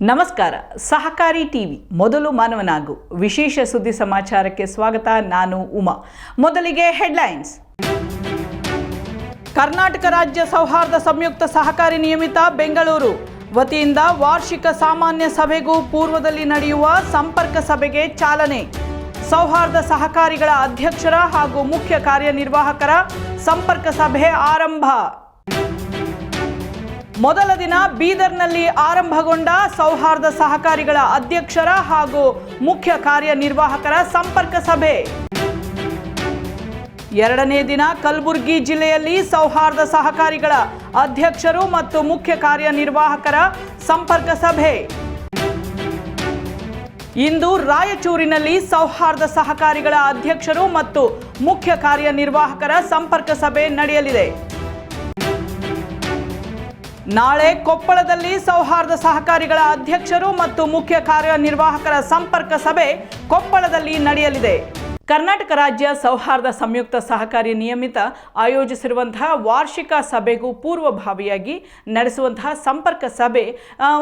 ನಮಸ್ಕಾರ. ಸಹಕಾರಿ ಟಿವಿ ಮೊದಲು ಮಾನವನಾಗು. ವಿಶೇಷ ಸುದ್ದಿ ಸಮಾಚಾರಕ್ಕೆ ಸ್ವಾಗತ. ನಾನು ಉಮಾ. ಮೊದಲಿಗೆ ಹೆಡ್ಲೈನ್ಸ್. ಕರ್ನಾಟಕ ರಾಜ್ಯ ಸೌಹಾರ್ದ ಸಂಯುಕ್ತ ಸಹಕಾರಿ ನಿಯಮಿತ ಬೆಂಗಳೂರು. ವತಿಯಿಂದ ವಾರ್ಷಿಕ ಸಾಮಾನ್ಯ ಸಭೆಗೂ ಪೂರ್ವದಲ್ಲಿ ನಡೆಯುವ ಸಂಪರ್ಕ ಸಭೆಗೆ ಚಾಲನೆ. ಸೌಹಾರ್ದ ಸಹಕಾರಿಗಳ ಅಧ್ಯಕ್ಷರ ಹಾಗೂ ಮುಖ್ಯ ಕಾರ್ಯನಿರ್ವಾಹಕರ ಸಂಪರ್ಕ ಸಭೆ ಆರಂಭ. ಮೊದಲ ದಿನ ಬೀದರ್ನಲ್ಲಿ ಆರಂಭಗೊಂಡ ಸೌಹಾರ್ದ ಸಹಕಾರಿಗಳ ಅಧ್ಯಕ್ಷರ ಹಾಗೂ ಮುಖ್ಯ ಕಾರ್ಯನಿರ್ವಾಹಕರ ಸಂಪರ್ಕ ಸಭೆ. ಎರಡನೇ ದಿನ ಕಲಬುರಗಿ ಜಿಲ್ಲೆಯಲ್ಲಿ ಸೌಹಾರ್ದ ಸಹಕಾರಿಗಳ ಅಧ್ಯಕ್ಷರು ಮತ್ತು ಮುಖ್ಯ ಕಾರ್ಯನಿರ್ವಾಹಕರ ಸಂಪರ್ಕ ಸಭೆ. ಇಂದು ರಾಯಚೂರಿನಲ್ಲಿ ಸೌಹಾರ್ದ ಸಹಕಾರಿಗಳ ಅಧ್ಯಕ್ಷರು ಮತ್ತು ಮುಖ್ಯ ಕಾರ್ಯನಿರ್ವಾಹಕರ ಸಂಪರ್ಕ ಸಭೆ ನಡೆಯಲಿದೆ. ನಾಳೆ ಕೊಪ್ಪಳದಲ್ಲಿ ಸೌಹಾರ್ದ ಸಹಕಾರಿಗಳ ಅಧ್ಯಕ್ಷರು ಮತ್ತು ಮುಖ್ಯ ಕಾರ್ಯನಿರ್ವಾಹಕರ ಸಂಪರ್ಕ ಸಭೆ ಕೊಪ್ಪಳದಲ್ಲಿ ನಡೆಯಲಿದೆ. ಕರ್ನಾಟಕ ರಾಜ್ಯ ಸೌಹಾರ್ದ ಸಂಯುಕ್ತ ಸಹಕಾರಿ ನಿಯಮಿತ ಆಯೋಜಿಸಿರುವಂತಹ ವಾರ್ಷಿಕ ಸಭೆಗೂ ಪೂರ್ವಭಾವಿಯಾಗಿ ನಡೆಸುವಂತಹ ಸಂಪರ್ಕ ಸಭೆ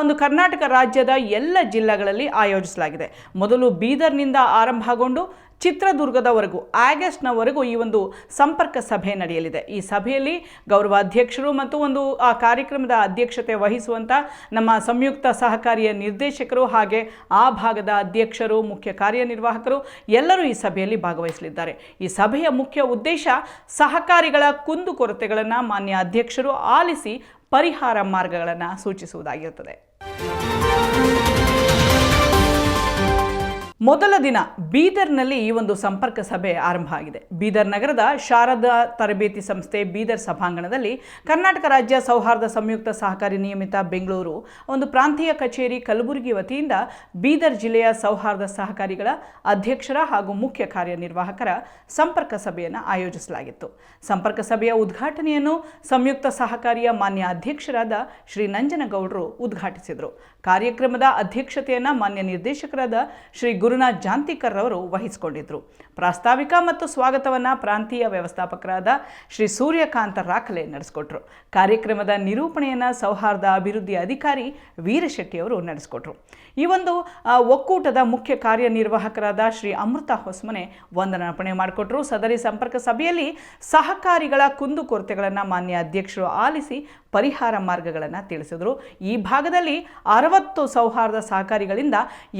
ಒಂದು ಕರ್ನಾಟಕ ರಾಜ್ಯದ ಎಲ್ಲ ಜಿಲ್ಲೆಗಳಲ್ಲಿ ಆಯೋಜಿಸಲಾಗಿದೆ. ಮೊದಲು ಬೀದರ್ನಿಂದ ಆರಂಭಗೊಂಡು ಚಿತ್ರದುರ್ಗದವರೆಗೂ, ಆಗಸ್ಟ್ನವರೆಗೂ ಈ ಒಂದು ಸಂಪರ್ಕ ಸಭೆ ನಡೆಯಲಿದೆ. ಈ ಸಭೆಯಲ್ಲಿ ಗೌರವ ಅಧ್ಯಕ್ಷರು ಮತ್ತು ಒಂದು, ಆ ಕಾರ್ಯಕ್ರಮದ ಅಧ್ಯಕ್ಷತೆ ವಹಿಸುವಂಥ ನಮ್ಮ ಸಂಯುಕ್ತ ಸಹಕಾರಿಯ ನಿರ್ದೇಶಕರು ಹಾಗೆ ಆ ಭಾಗದ ಅಧ್ಯಕ್ಷರು, ಮುಖ್ಯ ಕಾರ್ಯನಿರ್ವಾಹಕರು ಎಲ್ಲರೂ ಈ ಸಭೆಯಲ್ಲಿ ಭಾಗವಹಿಸಲಿದ್ದಾರೆ. ಈ ಸಭೆಯ ಮುಖ್ಯ ಉದ್ದೇಶ ಸಹಕಾರಿಗಳ ಕುಂದುಕೊರತೆಗಳನ್ನು ಮಾನ್ಯ ಅಧ್ಯಕ್ಷರು ಆಲಿಸಿ ಪರಿಹಾರ ಮಾರ್ಗಗಳನ್ನು ಸೂಚಿಸುವುದಾಗಿರುತ್ತದೆ. ಮೊದಲ ದಿನ ಬೀದರ್ನಲ್ಲಿ ಈ ಒಂದು ಸಂಪರ್ಕ ಸಭೆ ಆರಂಭ ಆಗಿದೆ. ಬೀದರ್ ನಗರದ ಶಾರದಾ ತರಬೇತಿ ಸಂಸ್ಥೆ ಬೀದರ್ ಸಭಾಂಗಣದಲ್ಲಿ ಕರ್ನಾಟಕ ರಾಜ್ಯ ಸೌಹಾರ್ದ ಸಂಯುಕ್ತ ಸಹಕಾರಿ ನಿಯಮಿತ ಬೆಂಗಳೂರು, ಒಂದು ಪ್ರಾಂತೀಯ ಕಚೇರಿ ಕಲಬುರಗಿ ವತಿಯಿಂದ ಬೀದರ್ ಜಿಲ್ಲೆಯ ಸೌಹಾರ್ದ ಸಹಕಾರಿಗಳ ಅಧ್ಯಕ್ಷರ ಹಾಗೂ ಮುಖ್ಯ ಕಾರ್ಯನಿರ್ವಾಹಕರ ಸಂಪರ್ಕ ಸಭೆಯನ್ನು ಆಯೋಜಿಸಲಾಗಿತ್ತು. ಸಂಪರ್ಕ ಸಭೆಯ ಉದ್ಘಾಟನೆಯನ್ನು ಸಂಯುಕ್ತ ಸಹಕಾರಿಯ ಮಾನ್ಯ ಅಧ್ಯಕ್ಷರಾದ ಶ್ರೀ ನಂಜನಗೌಡರು ಉದ್ಘಾಟಿಸಿದರು. ಕಾರ್ಯಕ್ರಮದ ಅಧ್ಯಕ್ಷತೆಯನ್ನು ಮಾನ್ಯ ನಿರ್ದೇಶಕರಾದ ಶ್ರೀ ಗುರುನಾಥ್ ಜಾಂತಿಕರ್ ಅವರು ವಹಿಸಿಕೊಂಡಿದ್ದರು ಪ್ರಾಸ್ತಾವಿಕ ಮತ್ತು ಸ್ವಾಗತವನ್ನು ಪ್ರಾಂತೀಯ ವ್ಯವಸ್ಥಾಪಕರಾದ ಶ್ರೀ ಸೂರ್ಯಕಾಂತ ರಾಖಲೆ ನಡೆಸಿಕೊಟ್ರು. ಕಾರ್ಯಕ್ರಮದ ನಿರೂಪಣೆಯನ್ನು ಸೌಹಾರ್ದ ಅಭಿವೃದ್ಧಿ ಅಧಿಕಾರಿ ವೀರಶೆಟ್ಟಿ ಅವರು ನಡೆಸಿಕೊಟ್ರು. ಈ ಒಂದು ಒಕ್ಕೂಟದ ಮುಖ್ಯ ಕಾರ್ಯನಿರ್ವಾಹಕರಾದ ಶ್ರೀ ಅಮೃತ ಹೊಸ್ಮನೆ ವಂದನಾರ್ಪಣೆ ಮಾಡಿಕೊಟ್ರು. ಸದರಿ ಸಂಪರ್ಕ ಸಭೆಯಲ್ಲಿ ಸಹಕಾರಿಗಳ ಕುಂದುಕೊರತೆಗಳನ್ನು ಮಾನ್ಯ ಅಧ್ಯಕ್ಷರು ಆಲಿಸಿ ಪರಿಹಾರ ಮಾರ್ಗಗಳನ್ನು ತಿಳಿಸಿದರು. ಈ ಭಾಗದಲ್ಲಿ ಅರವತ್ತು ಸೌಹಾರ್ದ ಸಹಕಾರಿಗಳಿಂದ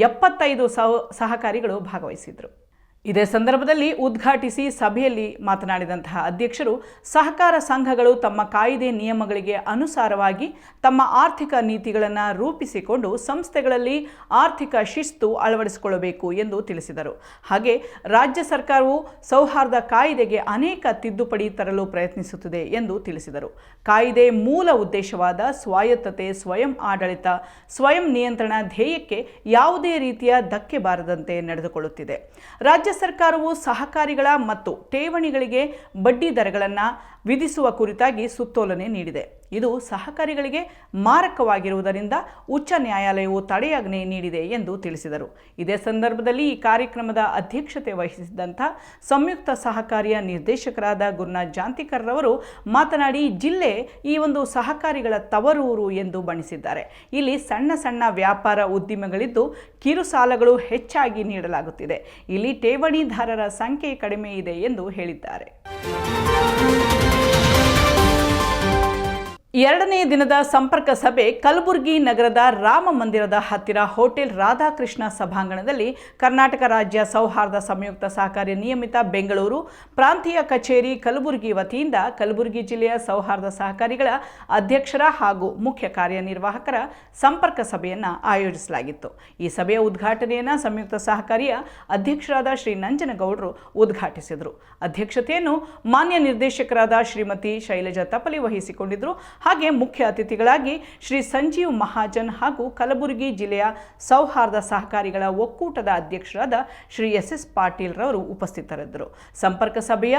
ಎಪ್ಪತ್ತೈದು ಸೌ ಸಹಕಾರಿಗಳು ಭಾಗವಹಿಸಿದರು. ಇದೇ ಸಂದರ್ಭದಲ್ಲಿ ಉದ್ಘಾಟಿಸಿ ಸಭೆಯಲ್ಲಿ ಮಾತನಾಡಿದಂತಹ ಅಧ್ಯಕ್ಷರು, ಸಹಕಾರ ಸಂಘಗಳು ತಮ್ಮ ಕಾಯ್ದೆ ನಿಯಮಗಳಿಗೆ ಅನುಸಾರವಾಗಿ ತಮ್ಮ ಆರ್ಥಿಕ ನೀತಿಗಳನ್ನು ರೂಪಿಸಿಕೊಂಡು ಸಂಸ್ಥೆಗಳಲ್ಲಿ ಆರ್ಥಿಕ ಶಿಸ್ತು ಅಳವಡಿಸಿಕೊಳ್ಳಬೇಕು ಎಂದು ತಿಳಿಸಿದರು. ಹಾಗೆ ರಾಜ್ಯ ಸರ್ಕಾರವು ಸೌಹಾರ್ದ ಕಾಯ್ದೆಗೆ ಅನೇಕ ತಿದ್ದುಪಡಿ ತರಲು ಪ್ರಯತ್ನಿಸುತ್ತಿದೆ ಎಂದು ತಿಳಿಸಿದರು. ಕಾಯ್ದೆ ಮೂಲ ಉದ್ದೇಶವಾದ ಸ್ವಾಯತ್ತತೆ, ಸ್ವಯಂ ಆಡಳಿತ, ಸ್ವಯಂ ನಿಯಂತ್ರಣ ಧ್ಯೇಯಕ್ಕೆ ಯಾವುದೇ ರೀತಿಯ ಧಕ್ಕೆ ಬಾರದಂತೆ ನಡೆದುಕೊಳ್ಳುತ್ತಿದೆ. ರಾಜ್ಯ ಸರ್ಕಾರವು ಸಹಕಾರಿಗಳ ಮತ್ತು ಠೇವಣಿಗಳಿಗೆ ಬಡ್ಡಿ ದರಗಳನ್ನು ವಿಧಿಸುವ ಕುರಿತಾಗಿ ಸುತ್ತೋಲನೆ ನೀಡಿದೆ. ಇದು ಸಹಕಾರಿಗಳಿಗೆ ಮಾರಕವಾಗಿರುವುದರಿಂದ ಉಚ್ಚ ನ್ಯಾಯಾಲಯವು ತಡೆಯಾಜ್ಞೆ ನೀಡಿದೆ ಎಂದು ತಿಳಿಸಿದರು. ಇದೇ ಸಂದರ್ಭದಲ್ಲಿ ಈ ಕಾರ್ಯಕ್ರಮದ ಅಧ್ಯಕ್ಷತೆ ವಹಿಸಿದ್ದಂಥ ಸಂಯುಕ್ತ ಸಹಕಾರಿಯ ನಿರ್ದೇಶಕರಾದ ಗುರುನಾಥ್ ಜಾಂತಿಕರ್ ರವರು ಮಾತನಾಡಿ, ಜಿಲ್ಲೆ ಈ ಒಂದು ಸಹಕಾರಿಗಳ ತವರೂರು ಎಂದು ಬಣ್ಣಿಸಿದ್ದಾರೆ. ಇಲ್ಲಿ ಸಣ್ಣ ಸಣ್ಣ ವ್ಯಾಪಾರ ಉದ್ದಿಮೆಗಳಿದ್ದು ಕಿರು ಸಾಲಗಳು ಹೆಚ್ಚಾಗಿ ನೀಡಲಾಗುತ್ತಿದೆ. ಇಲ್ಲಿ ಠೇವಣಿದಾರರ ಸಂಖ್ಯೆ ಕಡಿಮೆ ಇದೆ ಎಂದು ಹೇಳಿದ್ದಾರೆ. ಎರಡನೇ ದಿನದ ಸಂಪರ್ಕ ಸಭೆ ಕಲಬುರಗಿ ನಗರದ ರಾಮ ಮಂದಿರದ ಹತ್ತಿರ ಹೋಟೆಲ್ ರಾಧಾಕೃಷ್ಣ ಸಭಾಂಗಣದಲ್ಲಿ ಕರ್ನಾಟಕ ರಾಜ್ಯ ಸೌಹಾರ್ದ ಸಂಯುಕ್ತ ಸಹಕಾರಿ ನಿಯಮಿತ ಬೆಂಗಳೂರು ಪ್ರಾಂತೀಯ ಕಚೇರಿ ಕಲಬುರಗಿ ವತಿಯಿಂದ ಕಲಬುರಗಿ ಜಿಲ್ಲೆಯ ಸೌಹಾರ್ದ ಸಹಕಾರಿಗಳ ಅಧ್ಯಕ್ಷರ ಹಾಗೂ ಮುಖ್ಯ ಕಾರ್ಯನಿರ್ವಾಹಕರ ಸಂಪರ್ಕ ಸಭೆಯನ್ನು ಆಯೋಜಿಸಲಾಗಿತ್ತು. ಈ ಸಭೆಯ ಉದ್ಘಾಟನೆಯನ್ನು ಸಂಯುಕ್ತ ಸಹಕಾರಿಯ ಅಧ್ಯಕ್ಷರಾದ ಶ್ರೀ ನಂಜನಗೌಡರು ಉದ್ಘಾಟಿಸಿದರು. ಅಧ್ಯಕ್ಷತೆಯನ್ನು ಮಾನ್ಯ ನಿರ್ದೇಶಕರಾದ ಶ್ರೀಮತಿ ಶೈಲಜಾ ತಪಲಿ ವಹಿಸಿಕೊಂಡಿದ್ದರು ಹಾಗೆ ಮುಖ್ಯ ಅತಿಥಿಗಳಾಗಿ ಶ್ರೀ ಸಂಜೀವ್ ಮಹಾಜನ್ ಹಾಗೂ ಕಲಬುರಗಿ ಜಿಲ್ಲೆಯ ಸೌಹಾರ್ದ ಸಹಕಾರಿಗಳ ಒಕ್ಕೂಟದ ಅಧ್ಯಕ್ಷರಾದ ಶ್ರೀ ಎಸ್ ಎಸ್ ಪಾಟೀಲ್ ರವರು ಉಪಸ್ಥಿತರಿದ್ದರು. ಸಂಪರ್ಕ ಸಭೆಯ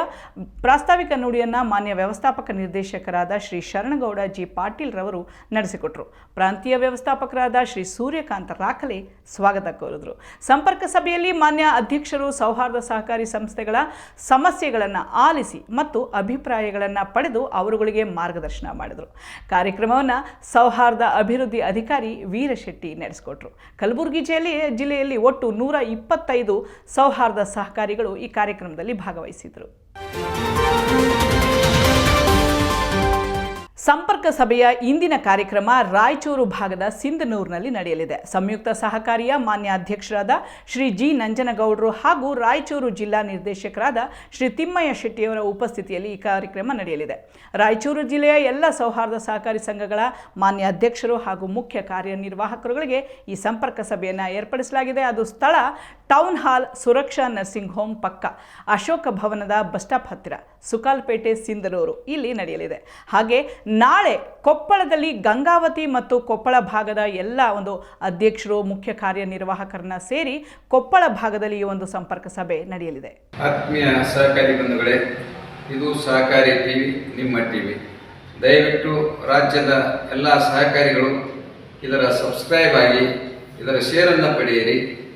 ಪ್ರಾಸ್ತಾವಿಕ ನುಡಿಯನ್ನು ಮಾನ್ಯ ವ್ಯವಸ್ಥಾಪಕ ನಿರ್ದೇಶಕರಾದ ಶ್ರೀ ಶರಣಗೌಡ ಜಿ ಪಾಟೀಲ್ ರವರು ನಡೆಸಿಕೊಟ್ರು. ಪ್ರಾಂತೀಯ ವ್ಯವಸ್ಥಾಪಕರಾದ ಶ್ರೀ ಸೂರ್ಯಕಾಂತ ರಾಖಲೆ ಸ್ವಾಗತ ಕೋರಿದ್ರು. ಸಂಪರ್ಕ ಸಭೆಯಲ್ಲಿ ಮಾನ್ಯ ಅಧ್ಯಕ್ಷರು ಸೌಹಾರ್ದ ಸಹಕಾರಿ ಸಂಸ್ಥೆಗಳ ಸಮಸ್ಯೆಗಳನ್ನು ಆಲಿಸಿ ಮತ್ತು ಅಭಿಪ್ರಾಯಗಳನ್ನು ಪಡೆದು ಅವರುಗಳಿಗೆ ಮಾರ್ಗದರ್ಶನ ಮಾಡಿದರು. ಕಾರ್ಯಕ್ರಮವನ್ನು ಸೌಹಾರ್ದ ಅಭಿವೃದ್ಧಿ ಅಧಿಕಾರಿ ವೀರಶೆಟ್ಟಿ ನಡೆಸಿಕೊಟ್ರು. ಕಲಬುರಗಿ ಜಿಲ್ಲೆ, ಜಿಲ್ಲೆಯಲ್ಲಿ ಒಟ್ಟು ನೂರ ಇಪ್ಪತ್ತೈದು ಸೌಹಾರ್ದ ಸಹಕಾರಿಗಳು ಈ ಕಾರ್ಯಕ್ರಮದಲ್ಲಿ ಭಾಗವಹಿಸಿದರು. ಸಂಪರ್ಕ ಸಭೆಯ ಇಂದಿನ ಕಾರ್ಯಕ್ರಮ ರಾಯಚೂರು ಭಾಗದ ಸಿಂಧನೂರಿನಲ್ಲಿ ನಡೆಯಲಿದೆ. ಸಂಯುಕ್ತ ಸಹಕಾರಿಯ ಮಾನ್ಯ ಅಧ್ಯಕ್ಷರಾದ ಶ್ರೀ ಜಿ ನಂಜನಗೌಡರು ಹಾಗೂ ರಾಯಚೂರು ಜಿಲ್ಲಾ ನಿರ್ದೇಶಕರಾದ ಶ್ರೀ ತಿಮ್ಮಯ್ಯ ಶೆಟ್ಟಿಯವರ ಉಪಸ್ಥಿತಿಯಲ್ಲಿ ಈ ಕಾರ್ಯಕ್ರಮ ನಡೆಯಲಿದೆ. ರಾಯಚೂರು ಜಿಲ್ಲೆಯ ಎಲ್ಲ ಸೌಹಾರ್ದ ಸಹಕಾರಿ ಸಂಘಗಳ ಮಾನ್ಯ ಅಧ್ಯಕ್ಷರು ಹಾಗೂ ಮುಖ್ಯ ಕಾರ್ಯನಿರ್ವಾಹಕರುಗಳಿಗೆ ಈ ಸಂಪರ್ಕ ಸಭೆಯನ್ನು ಏರ್ಪಡಿಸಲಾಗಿದೆ. ಅದು ಸ್ಥಳ town hall Suraksha nursing home ಪಕ್ಕ ಅಶೋಕ ಭವನದ ಬಸ್ ಸ್ಟಾಪ್ ಹತ್ತಿರ, ಸುಕಾಲ್ಪೇಟೆ ಸಿಂಧನೂರು. ಇಲ್ಲಿ ನಡೆಯಲಿದೆ. ಹಾಗೆ ನಾಳೆ ಕೊಪ್ಪಳದಲ್ಲಿ ಗಂಗಾವತಿ ಮತ್ತು ಕೊಪ್ಪಳ ಭಾಗದ ಎಲ್ಲ ಒಂದು ಅಧ್ಯಕ್ಷರು, ಮುಖ್ಯ ಕಾರ್ಯನಿರ್ವಾಹಕರನ್ನ ಸೇರಿ ಕೊಪ್ಪಳ ಭಾಗದಲ್ಲಿ ಈ ಒಂದು ಸಂಪರ್ಕ ಸಭೆ ನಡೆಯಲಿದೆ. ಆತ್ಮೀಯ ಸಹಕಾರಿ ಬಂಧುಗಳೇ, ಇದು ಸಹಕಾರಿ ಟಿವಿ, ನಿಮ್ಮ ಟಿವಿ. ದಯವಿಟ್ಟು ರಾಜ್ಯದ ಎಲ್ಲ ಸಹಕಾರಿಗಳು ಇದರ ಸಬ್ಸ್ಕ್ರೈಬ್ ಆಗಿ ಇದರ ಶೇರನ್ನು ಪಡೆಯಿರಿ.